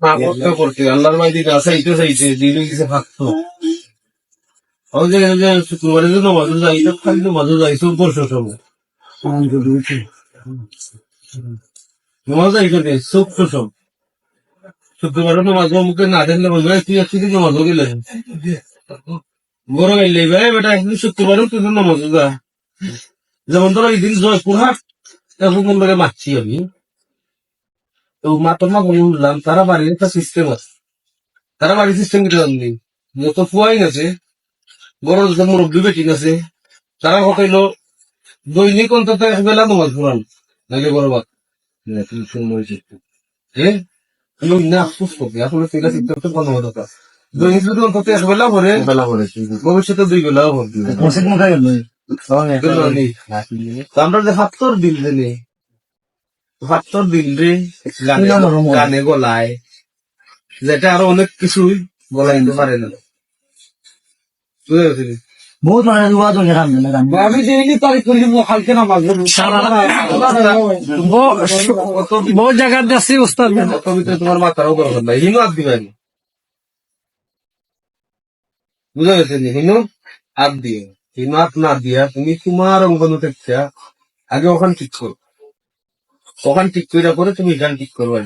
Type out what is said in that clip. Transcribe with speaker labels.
Speaker 1: করতে করতে আল্লাহর দিলে কিছু যে শুক্রবারে যে নমাজও যাই তো খালি নমাজও যাই সব বর্ষ সময়। নমাজ যাই করে সব সব শুক্রবারে নমাজ মুখে না দেখলে বলবে তুই আজকে কি নমাজও গেলে বড় গেলে ভাই বেটা একদিন শুক্রবারে তুই তো যা যেমন ধরো এই দিন জয়পুর হাট এখন কোন মারছি আমি। তো মাত্র মা বললাম তারা বাড়ির একটা সিস্টেম আছে। তারা বাড়ির সিস্টেম কি জানি যত ফুয়াই গেছে বড় যত মুরব্বী বেটি আছে। তারা হইল দৈনিক অন্তত এক বেলা নমাজ পড়ান। নাকি বড় বাদ হ্যাঁ না আফসোস করি আসলে সেটা সিদ্ধান্ত কোনো দরকার দৈনিক যদি অন্তত এক বেলা
Speaker 2: বেলা
Speaker 1: ভবিষ্যতে দুই বেলাও নেই। তো আমরা যে হাত্তর হাত্তর দিল রে গানে
Speaker 2: শুনলাম না, রমণ।
Speaker 1: গানে গলায়। যেটা আরও অনেক কিছুই গলায় নিতে পারে না?
Speaker 2: বহুত মানে দুয়া জনে কাম না
Speaker 3: আমি ডেইলি তারিখ করি মো হালকে নামাজ বহুত জায়গার যাচ্ছি উস্তাদ।
Speaker 1: অত তোমার মাথারও দরকার নাই হিনু আর দিবেন বুঝতে পারছেন হিনু আর দিয়ে হিনু হাত না দিয়া তুমি তোমার অঙ্গন থেকে আগে ওখান ঠিক করো ওখান ঠিক করে পরে তুমি গান ঠিক করবা